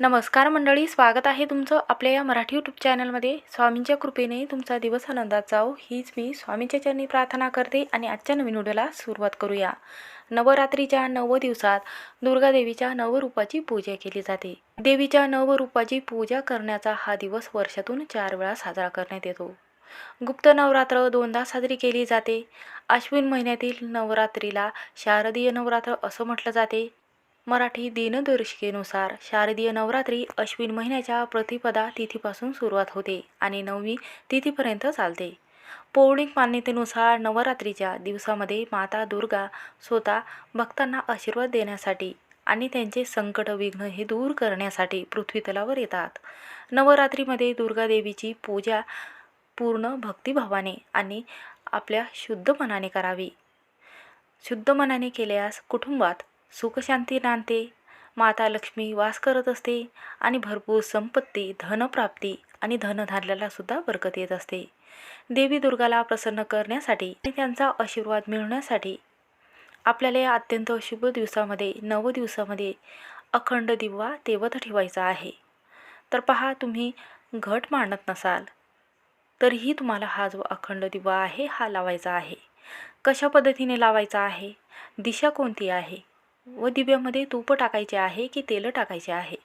नमस्कार मंडळी स्वागत आहे तुमचं आपल्या या मराठी यूट्यूब चॅनलमध्ये स्वामींच्या कृपेने तुमचा दिवस आनंदात जाओ हीच मी स्वामींच्या चरणी प्रार्थना करते आणि आजच्या नवीन व्हिडिओला सुरुवात करूया. नवरात्रीच्या नव दिवसात दुर्गादेवीच्या नवरूपाची पूजा केली जाते. देवीच्या नवरूपाची पूजा करण्याचा हा दिवस वर्षातून चार वेळा साजरा करण्यात येतो. गुप्त नवरात्र दोनदा साजरी केली जाते. अश्विन महिन्यातील नवरात्रीला शारदीय नवरात्र असं म्हटलं जाते. मराठी दिनदर्शिकेनुसार शारदीय नवरात्री अश्विन महिन्याच्या प्रतिपदा तिथीपासून सुरुवात होते आणि नवमी तिथीपर्यंत चालते. पौराणिक मान्यतेनुसार नवरात्रीच्या दिवसामध्ये माता दुर्गा स्वतः भक्तांना आशीर्वाद देण्यासाठी आणि त्यांचे संकट विघ्न हे दूर करण्यासाठी पृथ्वीतलावर येतात. नवरात्रीमध्ये दुर्गादेवीची पूजा पूर्ण भक्तिभावाने आणि आपल्या शुद्ध मनाने करावी. शुद्ध मनाने केल्यास कुटुंबात सुखशांती नांदते. माता लक्ष्मी वास करत असते आणि भरपूर संपत्ती धनप्राप्ती आणि धनधान्याला सुद्धा बरकत येत असते. देवी दुर्गाला प्रसन्न करण्यासाठी आणि त्यांचा आशीर्वाद मिळवण्यासाठी आपल्याला या अत्यंत शुभ दिवसामध्ये नव दिवसामध्ये अखंड दिवा तेवत ठेवायचा आहे. तर पहा तुम्ही घट मांडत नसाल तरीही तुम्हाला हा जो अखंड दिवा आहे हा लावायचा आहे. कशा पद्धतीने लावायचा आहे? दिशा कोणती आहे? व दिव्यामध्ये तूप टाकायचे आहे की तेल टाकायचे आहे?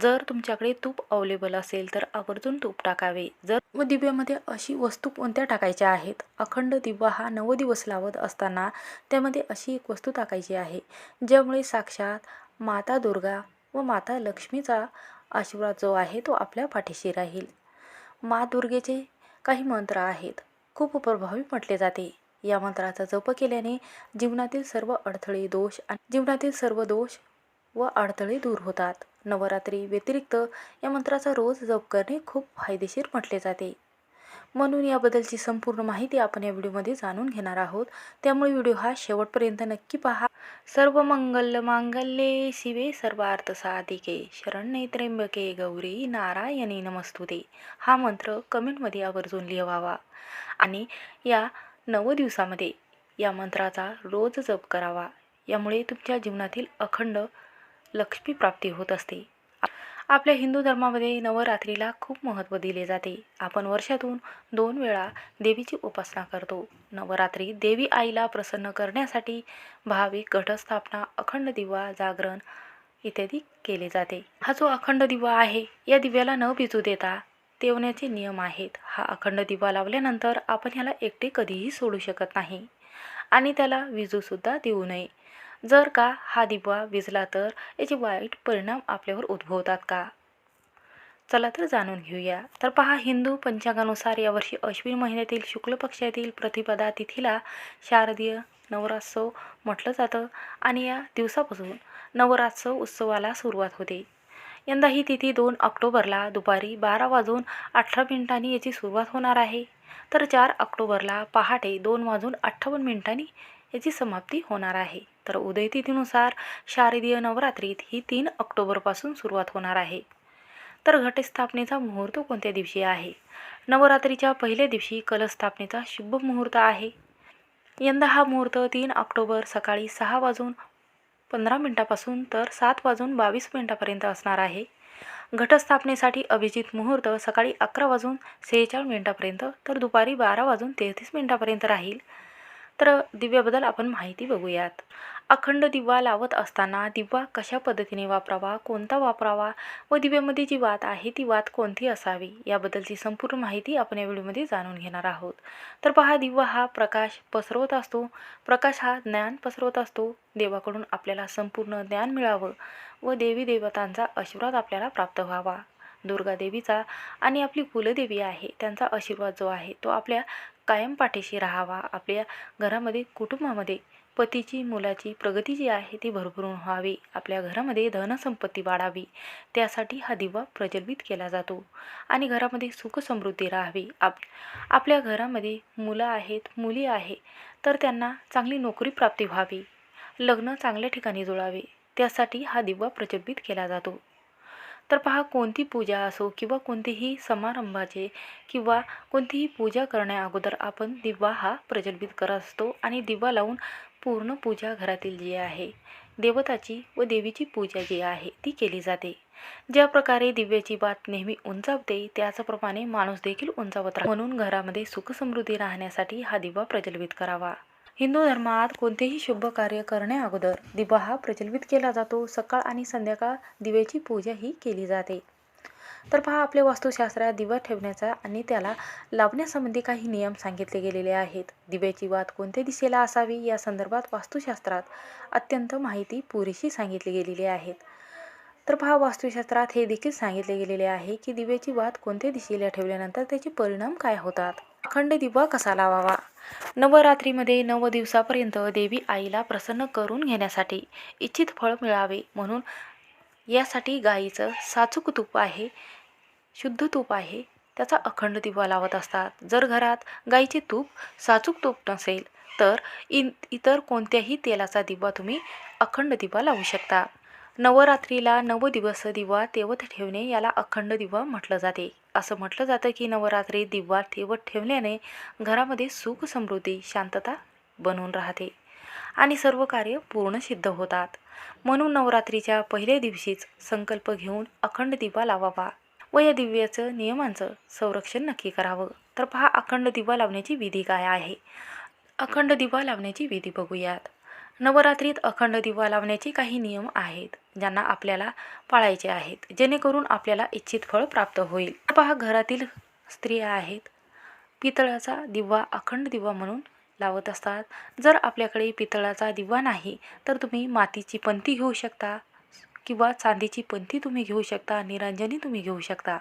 जर तुमच्याकडे तूप अवेलेबल असेल तर आवर्जून तूप टाकावे. जर व दिव्यामध्ये अशी वस्तू कोणत्या टाकायच्या आहेत? अखंड दिवा हा नऊ दिवस लावत असताना त्यामध्ये अशी एक वस्तू टाकायची आहे ज्यामुळे साक्षात माता दुर्गा व माता लक्ष्मीचा आशीर्वाद जो आहे तो आपल्या पाठीशी राहील. मा दुर्गेचे काही मंत्र आहेत. खूप प्रभावी म्हटले जाते. या मंत्राचा जप केल्याने जीवनातील सर्व अडथळे दोष आणि जीवनातील सर्व दोष व अडथळे दूर होतात. नवरात्री व्यतिरिक्त या मंत्राचा रोज जप करणे खूप फायदेशीर म्हटले जाते. म्हणून याबद्दलची संपूर्ण माहिती आपण या व्हिडिओमध्ये जाणून घेणार आहोत. त्यामुळे व्हिडिओ हा शेवटपर्यंत नक्की पहा. सर्व मंगल मांगल्ये शिवे सर्वार्थ साधिके. शरण्ये त्र्यंबके गौरी नारायणी नमस्तुते. हा मंत्र कमेंटमध्ये आवर्जून लिहावा. आणि या नव दिवसामध्ये या मंत्राचा रोज जप करावा. यामुळे तुमच्या जीवनातील अखंड लक्ष्मी प्राप्ती होत असते. आपल्या हिंदू धर्मामध्ये नवरात्रीला खूप महत्त्व दिले जाते. आपण वर्षातून दोन वेळा देवीची उपासना करतो. नवरात्री देवी आईला प्रसन्न करण्यासाठी भाविक घटस्थापना अखंड दिवा जागरण इत्यादी केले जाते. हा जो अखंड दिवा आहे या दिव्याला न भिजू देता तेवण्याचे नियम आहेत. हा अखंड दिवा लावल्यानंतर आपण ह्याला एकटे कधीही सोडू शकत नाही. आणि त्याला विजूसुद्धा देऊ नये. जर का हा दिवा विजला तर याचे वाईट परिणाम आपल्यावर उद्भवतात का? चला तर जाणून घेऊया. तर पहा हिंदू पंचांगानुसार यावर्षी अश्विन महिन्यातील शुक्ल पक्षातील प्रतिपदा तिथीला शारदीय नवरात्सव म्हटलं जातं. आणि या दिवसापासून नवरात्सव उत्सवाला सुरुवात होते. यंदा ही तिथी दोन ऑक्टोबरला दुपारी बारा वाजून अठरा मिनिटांनी याची सुरुवात होणार आहे. तर चार ऑक्टोबरला पहाटे दोन वाजून अठ्ठावन्न मिनिटांनी याची समाप्ती होणार आहे. तर उदयतिथीनुसार शारदीय नवरात्रीत ही तीन ऑक्टोबरपासून सुरुवात होणार आहे. तर घटस्थापनेचा मुहूर्त कोणत्या दिवशी आहे? नवरात्रीच्या पहिल्या दिवशी कलस्थापनेचा शुभ मुहूर्त आहे. यंदा हा मुहूर्त तीन ऑक्टोबर सकाळी सहा वाजून पंधरा मिनटापासून तर सात वाजून बावीस मिनटापर्यंत असणार आहे. घटस्थापनेसाठी अभिजित मुहूर्त सकाळी अकरा वाजून सेहेचाळीस मिनटापर्यंत तर दुपारी बारा वाजून तेहतीस मिनटापर्यंत राहील. तर दिव्याबद्दल आपण माहिती बघूयात. अखंड दिवा लावत असताना दिवा कशा पद्धतीने वापरावा कोणता वापरावा व दिव्यामध्ये जी वात आहे ती वात कोणती असावी याबद्दलची संपूर्ण माहिती आपण या व्हिडिओमध्ये जाणून घेणार आहोत. तर पहा दिवा हा प्रकाश पसरवत असतो. प्रकाश हा ज्ञान पसरवत असतो. देवाकडून आपल्याला संपूर्ण ज्ञान मिळावं व देवी देवतांचा आशीर्वाद आपल्याला प्राप्त व्हावा. दुर्गा देवीचा आणि आपली कुलदेवी आहे त्यांचा आशीर्वाद जो आहे तो आपल्या कायम पाठीशी राहावा. आपल्या घरामध्ये कुटुंबामध्ये पतीची मुलाची प्रगती जी आहे ती भरभरून व्हावी. आपल्या घरामध्ये धनसंपत्ती वाढावी. त्यासाठी हा दिवा प्रज्वलित केला जातो. आणि घरामध्ये सुखसमृद्धी राहावी. आप आपल्या घरामध्ये मुलं आहेत मुली आहे तर त्यांना चांगली नोकरी प्राप्ती व्हावी. लग्न चांगल्या ठिकाणी जुळावे. त्यासाठी हा दिवा प्रज्वलित केला जातो. तर पहा कोणती पूजा असो किंवा कोणतीही समारंभाचे किंवा कोणतीही पूजा करण्या अगोदर आपण दिवा हा प्रज्वलित करत असतो आणि दिवा लावून पूर्ण पूजा घरातील जी आहे देवताची व देवीची पूजा जी आहे ती केली जाते. ज्या प्रकारे दिव्याची बात नेहमी उंचावते त्याचप्रमाणे माणूस देखील उंचावत राहतो. म्हणून घरामध्ये सुखसमृद्धी राहण्यासाठी हा दिवा प्रज्वलित करावा. हिंदू धर्मात कोणतेही शुभ कार्य करण्या अगोदर दिवा हा प्रज्वलित केला जातो. सकाळ आणि संध्याकाळ दिव्याची पूजा ही केली जाते. तर पहा आपल्या वास्तुशास्त्रात दिवा ठेवण्याचा आणि त्याला लावण्यासंबंधी काही नियम सांगितले गेलेले आहेत. दिव्याची वात कोणत्या दिशेला असावी? या संदर्भात वास्तुशास्त्रात अत्यंत माहिती पुरेशी सांगितली गेलेली आहेत तर पहा वास्तुशास्त्रात हे देखील सांगितले गेलेले आहे की दिव्याची वात कोणत्या दिशेला ठेवल्यानंतर त्याचे परिणाम काय होतात? अखंड दिवा कसा लावावा? नवरात्रीमध्ये नव दिवसापर्यंत देवी आईला प्रसन्न करून घेण्यासाठी इच्छित फळ मिळावे म्हणून यासाठी गाईचं साचूक तूप आहे शुद्ध तूप आहे त्याचा अखंड दिवा लावत असतात. जर घरात गाईचे तूप साचूक तूप नसेल तर इन इतर कोणत्याही तेलाचा दिवा तुम्ही अखंड दिवा लावू शकता. नवरात्रीला नव दिवस दिवा तेवत ठेवणे याला अखंड दिवा म्हटलं जाते. असं म्हटलं जातं की नवरात्री दिवा तेवत ठेवल्याने घरामध्ये सुख समृद्धी शांतता बनून राहते. आणि सर्व कार्य पूर्ण सिद्ध होतात. म्हणून नवरात्रीच्या पहिल्या दिवशीच संकल्प घेऊन अखंड दिवा लावावा व या दिव्याचं नियमांचं संरक्षण नक्की करावं. तर पहा अखंड दिवा लावण्याची विधी काय आहे? अखंड दिवा लावण्याची विधी बघूयात. नवरात्रीत अखंड दिवा लावण्याचे काही नियम आहेत ज्यांना आपल्याला पाळायचे आहेत जेणेकरून आपल्याला इच्छित फळ प्राप्त होईल. पहा घरातील स्त्रिया आहेत. पितळाचा दिवा अखंड दिवा म्हणून लावत असतात. जर आपल्याकडे पितळाचा दिवा नाही तर तुम्ही मातीची पंती घेऊ शकता किंवा चांदीची पंती तुम्ही घेऊ शकता निरांजनी तुम्ही घेऊ शकता.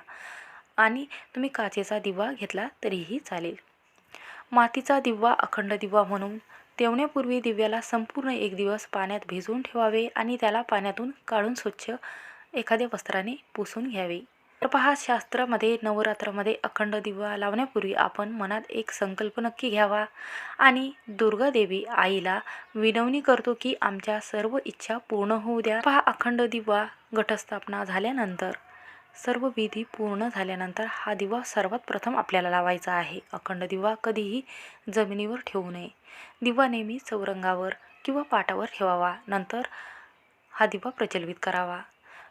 आणि तुम्ही काचेचा दिवा घेतला तरीही चालेल. मातीचा दिवा अखंड दिवा म्हणून तेवण्यापूर्वी दिव्याला संपूर्ण एक दिवस पाण्यात भिजवून ठेवावे आणि त्याला पाण्यातून काढून स्वच्छ एखाद्या वस्त्राने पुसून घ्यावे. तर पहा शास्त्रामध्ये नवरात्रामध्ये अखंड दिवा लावण्यापूर्वी आपण मनात एक संकल्प नक्की घ्यावा. आणि दुर्गादेवी आईला विनवणी करतो की आमच्या सर्व इच्छा पूर्ण होऊ द्या. पहा अखंड दिवा घटस्थापना झाल्यानंतर सर्व विधी पूर्ण झाल्यानंतर हा दिवा सर्वात प्रथम आपल्याला लावायचा आहे. अखंड दिवा कधीही जमिनीवर ठेवू नये. दिवा नेहमी चौरंगावर किंवा पाटावर ठेवावा. नंतर हा दिवा प्रज्वलित करावा.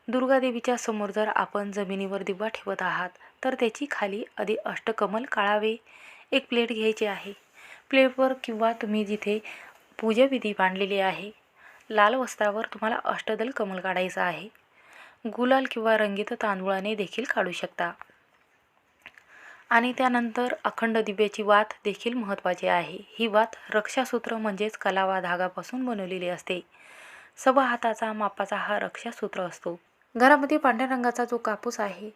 दुर्गादेवीच्या समोर जर आपण जमिनीवर दिवा ठेवत आहात तर त्याची खाली आधी अष्टकमल काढावे. एक प्लेट घ्यायची आहे. प्लेटवर किंवा तुम्ही जिथे पूजाविधी मांडलेली आहे लाल वस्त्रावर तुम्हाला अष्टदल कमल काढायचं आहे. गुलाल किंवा रंगीत तांदूळाने देखील काढू शकता. आणि त्यानंतर अखंड दिव्याची वात देखील महत्त्वाची आहे. ही वात रक्षासूत्र म्हणजेच कलावा धागापासून बनवलेली असते. सवा हाताचा मापाचा हा रक्षासूत्र असतो. घरामध्ये पांढऱ्या रंगाचा जो कापूस आहे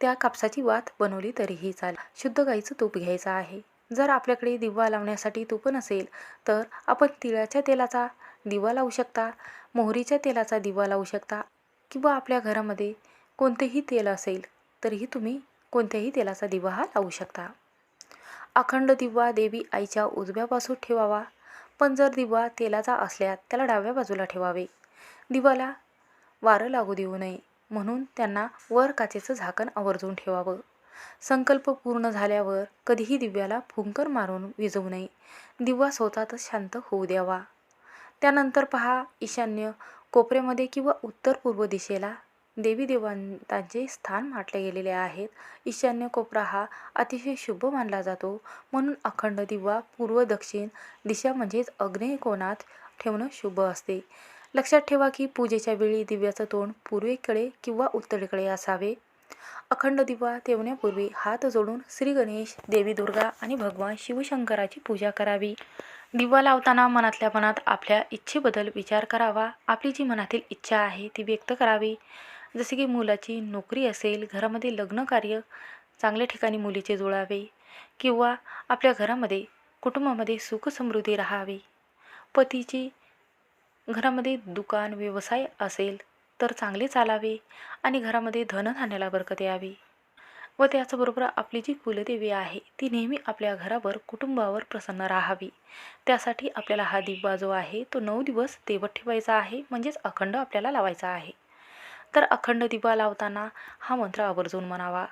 त्या कापसाची वात बनवली तरीही चालेल. शुद्ध गाईचं तूप घ्यायचं आहे. जर आपल्याकडे दिवा लावण्यासाठी तूप नसेल तर आपण तिळाच्या तेलाचा दिवा लावू शकता मोहरीच्या तेलाचा दिवा लावू शकता किंवा आपल्या घरामध्ये कोणतेही तेल असेल तरीही तुम्ही कोणत्याही तेलाचा दिवा हा लावू शकता. अखंड दिवा देवी आईच्या उजव्या ठेवावा पण जर दिवा तेलाचा असल्यास त्याला डाव्या बाजूला ठेवावे. दिवाला वारं लागू देऊ नये. म्हणून त्यांना वर काचेचं झाकण आवर्जून ठेवावं. संकल्प पूर्ण झाल्यावर कधीही दिव्याला फुंकर मारून विजवू नये. दिवा स्वतःतच शांत होऊ द्यावा. त्यानंतर पहा ईशान्य कोपऱ्यामध्ये किंवा उत्तर पूर्व दिशेला देवी देवतांचे स्थान माटले गेलेले आहेत. ईशान्य कोपरा हा अतिशय शुभ मानला जातो. म्हणून अखंड दिवा पूर्व दक्षिण दिशा म्हणजेच अग्नेय कोणात ठेवणं शुभ असते. लक्षात ठेवा की पूजेच्या वेळी दिव्याचं तोंड पूर्वेकडे किंवा उत्तरेकडे असावे. अखंड दिवा ठेवण्यापूर्वी हात जोडून श्री गणेश देवी दुर्गा आणि भगवान शिवशंकराची पूजा करावी. दिवा लावताना मनातल्या मनात आपल्या इच्छेबद्दल विचार करावा. आपली जी मनातील इच्छा आहे ती व्यक्त करावी. जसे की मुलाची नोकरी असेल घरामध्ये लग्न कार्य चांगल्या ठिकाणी मुलीचे जुळावे किंवा आपल्या घरामध्ये कुटुंबामध्ये सुखसमृद्धी राहावी. पतीची घरामध्ये दुकान व्यवसाय असेल तर चांगले चालावे आणि घरामध्ये धनधान्याला बरकत यावी. व त्याचबरोबर आपली जी कुलदेवी आहे ती नेहमी आपल्या घरावर कुटुंबावर प्रसन्न राहावी. त्यासाठी आपल्याला हा दिवा जो आहे तो नऊ दिवस तेवत ठेवायचा आहे म्हणजेच अखंड आपल्याला लावायचा आहे. तर अखंड दिवा लावताना हा मंत्र आवर्जून म्हणावा.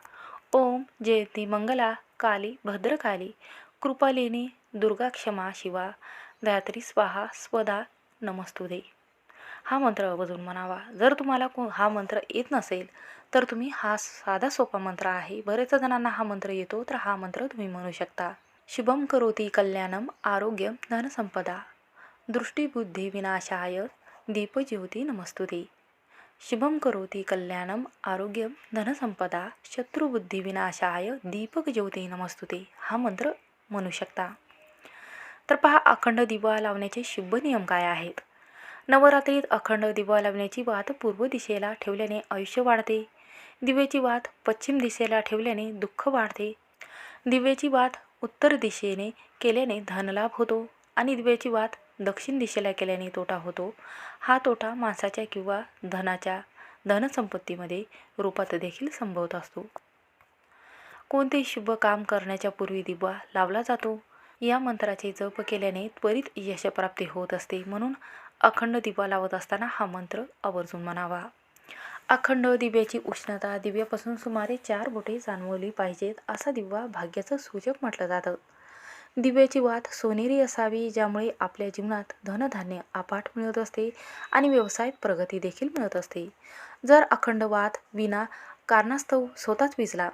ओम जयंती मंगला काली भद्रकाली कृपालिनी दुर्गा क्षमा शिवा धात्री स्वाहा स्वदा नमस्तुदे हा मंत्र आवर्जून म्हणावा. जर तुम्हाला को हा मंत्र येत नसेल तर तुम्ही हा साधा सोपा मंत्र आहे. बरेच जणांना हा मंत्र येतो तर हा मंत्र तुम्ही म्हणू शकता. शुभम करोती कल्याणम आरोग्यम धनसंपदा दृष्टीबुद्धी विनाशाय दीपज्योती नमस्तुते. शुभम करोती कल्याणम आरोग्यम धनसंपदा शत्रुबुद्धी विनाशाय दीपक ज्योती नमस्तुते. हा मंत्र म्हणू शकता. तर पहा अखंड दिवा लावण्याचे शुभ नियम काय आहेत? नवरात्रीत अखंड दिवा लावण्याची वात पूर्व दिशेला ठेवल्याने आयुष्य वाढते. दिव्याची वात पश्चिम दिशेला ठेवल्याने दुःख वाढते. दिव्याची वात उत्तर दिशेने केल्याने धनलाभ होतो आणि दिव्याची वात दक्षिण दिशेला केल्याने तोटा होतो. हा तोटा माणसाच्या किंवा धनाच्या धनसंपत्तीमध्ये रूपात देखील संभवत असतो. कोणतेही शुभ काम करण्याच्या पूर्वी दिवा लावला जातो. या मंत्राचे जप केल्याने त्वरित यशप्राप्ती होत असते म्हणून अखंड दिवा लावत असताना हा मंत्र आवर्जून म्हणावा. अखंड दिव्याची उष्णता दिव्यापासून सुमारे चार बोटे जाणवली पाहिजेत असा दिवा भाग्याचं सूचक म्हटलं जातं. दिव्याची वात सोनेरी असावी ज्यामुळे आपल्या जीवनात धनधान्य अपाट मिळत असते आणि व्यवसायात प्रगती देखील मिळत असते. जर अखंड वात विना कारणास्तव स्वतःच विजला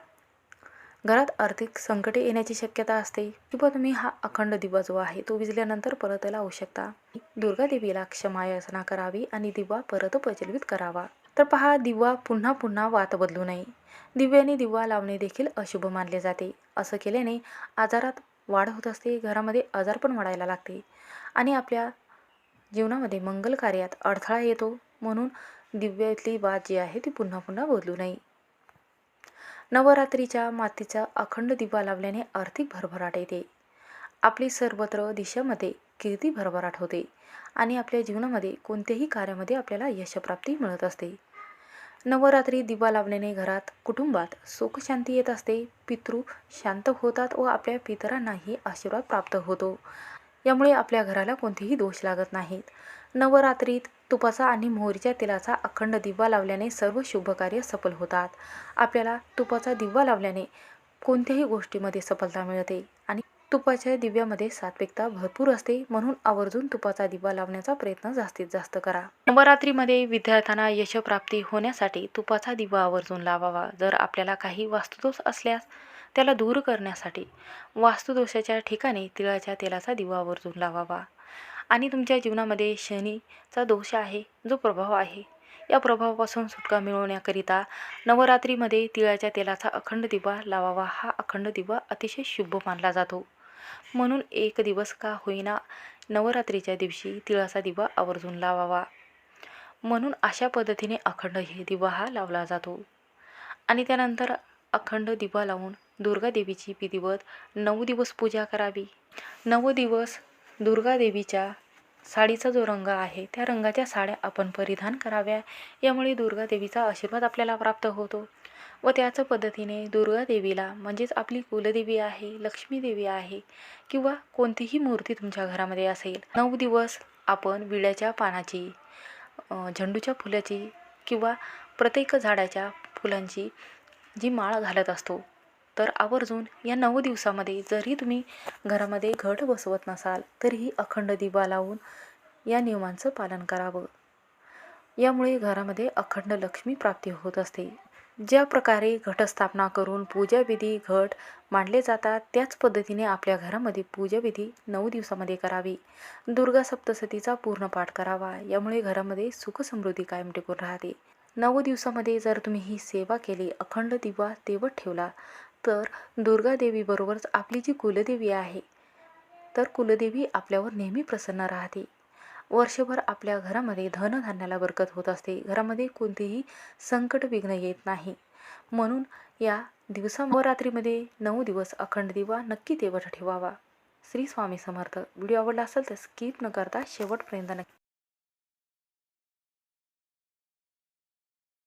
घरात आर्थिक संकटे येण्याची शक्यता असते किंवा तुम्ही हा अखंड दिवा जो आहे तो विजल्यानंतर परत लावू शकता. दुर्गा देवीला क्षमायाचना करावी आणि दिवा परत प्रचलित करावा. तर पहा दिवा पुन्हा पुन्हा वात बदलू नये. दिव्याने दिवा लावणे देखील अशुभ मानले जाते. असं केल्याने आजारात वाढ होत असते घरामध्ये आजार पण वाढायला लागते आणि आपल्या जीवनामध्ये मंगल कार्यात अडथळा येतो. म्हणून दिव्यातली वाद जी आहे ती पुन्हा पुन्हा बदलू नये. नवरात्रीच्या मातीचा अखंड दिवा लावल्याने आर्थिक भरभराट येते. आपली सर्वत्र दिशामध्ये कीर्ती भरभराट होते आणि आपल्या जीवनामध्ये कोणत्याही कार्यामध्ये आपल्याला यशप्राप्ती मिळत असते. नवरात्री दिवा लावल्याने घरात कुटुंबात सुखशांती येत असते पितृ शांत होतात व आपल्या पितरांनाही आशीर्वाद प्राप्त होतो. यामुळे आपल्या घराला कोणतेही दोष लागत नाहीत. नवरात्रीत तुपाचा आणि मोहरीच्या तेलाचा अखंड दिवा लावल्याने सर्व शुभकार्य सफल होतात. आपल्याला तुपाचा दिवा लावल्याने कोणत्याही गोष्टीमध्ये सफलता मिळते आणि तुपाच्या दिव्यामध्ये सात्विकता भरपूर असते म्हणून आवर्जून तुपाचा दिवा लावण्याचा प्रयत्न जास्तीत जास्त करा. नवरात्रीमध्ये विद्यार्थ्यांना यशप्राप्ती होण्यासाठी तुपाचा दिवा आवर्जून लावावा. जर आपल्याला काही वास्तुदोष असल्यास त्याला दूर करण्यासाठी वास्तुदोषाच्या ठिकाणी तिळाच्या तेलाचा दिवा आवर्जून लावावा. आणि तुमच्या जीवनामध्ये शनीचा दोष आहे जो प्रभाव आहे. या प्रभावापासून सुटका मिळवण्याकरिता नवरात्रीमध्ये तिळाच्या तेलाचा अखंड दिवा लावावा. हा अखंड दिवा अतिशय शुभ मानला जातो. म्हणून एक दिवस का होईना नवरात्रीच्या दिवशी तिळाचा दिवा आवर्जून लावावा. म्हणून अशा पद्धतीने अखंड हे दिवा हा लावला जातो. आणि त्यानंतर अखंड दिवा लावून दुर्गा देवीची विधिवत नऊ दिवस पूजा करावी. नऊ दिवस दुर्गादेवीच्या साडीचा जो रंग आहे त्या रंगाच्या साड्या आपण परिधान कराव्या. यामुळे दुर्गादेवीचा आशीर्वाद आपल्याला प्राप्त होतो. व त्याच पद्धतीने दुर्गादेवीला म्हणजेच आपली कुलदेवी आहे लक्ष्मीदेवी आहे किंवा कोणतीही मूर्ती तुमच्या घरामध्ये असेल नऊ दिवस आपण विड्याच्या पानाची झेंडूच्या फुलाची किंवा प्रत्येक झाडाच्या फुलांची जी माळ घालत असतो तर आवर्जून या नऊ दिवसामध्ये जरी तुम्ही घरामध्ये घट बसवत नसाल तरीही अखंड दिवा लावून या नियमांचं पालन करावं. यामुळे घरामध्ये अखंड लक्ष्मी प्राप्ती होत असते. ज्या प्रकारे घटस्थापना करून पूजाविधी घट मांडले जातात त्याच पद्धतीने आपल्या घरामध्ये पूजाविधी नऊ दिवसामध्ये करावी. दुर्गा सप्तसतीचा पूर्ण पाठ करावा. यामुळे घरामध्ये सुखसमृद्धी कायम टिकून राहते. नऊ दिवसामध्ये जर तुम्ही ही सेवा केली अखंड दिवा तेवत ठेवला तर दुर्गादेवीबरोबरच आपली जी कुलदेवी आहे तर कुलदेवी आपल्यावर नेहमी प्रसन्न राहते. वर्षभर आपल्या घरामध्ये धनधान्याला बरकत होत असते. घरामध्ये कोणतेही संकट विघ्न येत नाही. म्हणून या दिवसा रात्रीमध्ये नऊ दिवस अखंड दिवा नक्की तेवट ठेवावा. श्री स्वामी समर्थ. व्हिडिओ आवडला असेल तर स्किप न करता शेवटपर्यंत नक्की